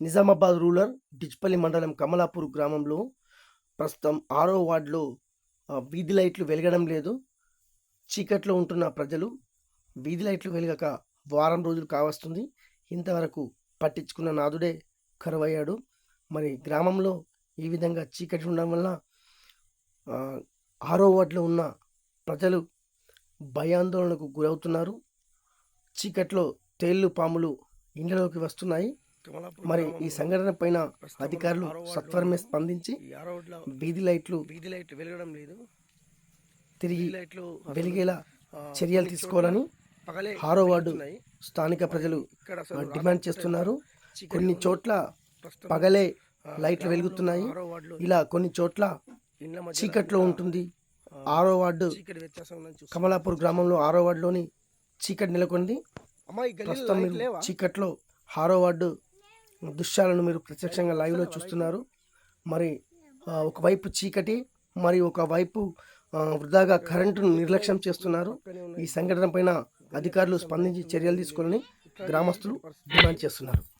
Nizamabad rural Dichpalli మండలం కమలాపూర్ గ్రామంలో ప్రస్తుతం ఆరో వార్డులో వీధి లైట్లు వెలగడం లేదు. చీకట్లో ఉంటున్న ప్రజలు వీధి లైట్లు వెలగక వారం రోజులు కావస్తుంది. ఇంతవరకు పట్టించుకున్న నాదుడే కరువయ్యాడు. మరి గ్రామంలో ఈ విధంగా చీకటి ఉండడం వల్ల ఆరో వార్డులో ఉన్న ప్రజలు భయాందోళనకు గురవుతున్నారు. చీకట్లో తేళ్ళు పాములు ఇండ్లలోకి వస్తున్నాయి. మరి ఈ సంఘటన పైన అధికారులు సత్వరమే స్పందించి వీధి లైట్లు వీధి లైట్లు వెలగడం లేదు తిరిగి లైట్లు వెలిగేలా చర్యలు తీసుకోవాలని ఆరో వార్డు. స్థానిక ప్రజలు డిమాండ్ చేస్తున్నారు కొన్ని. చోట్ల పగలే లైట్లు వెలుగుతున్నాయి ఇలా కొన్ని చోట్ల చీకట్లో ఉంటుంది ఆరో వార్డు. కమలాపూర్ గ్రామంలో ఆరో వార్డులోని చీకటి నెలకొంది ప్రస్తుతం లైట్ మీరు? చీకట్లో ఆరో వార్డు దృశ్యాలను మీరు ప్రత్యక్షంగా లైవ్లో చూస్తున్నారు. మరి ఒకవైపు చీకటి మరి ఒకవైపు వృధాగా కరెంటును నిర్లక్ష్యం చేస్తున్నారు. ఈ సంఘటన పైన అధికారులు స్పందించి చర్యలు తీసుకోవాలని గ్రామస్తులు డిమాండ్ చేస్తున్నారు.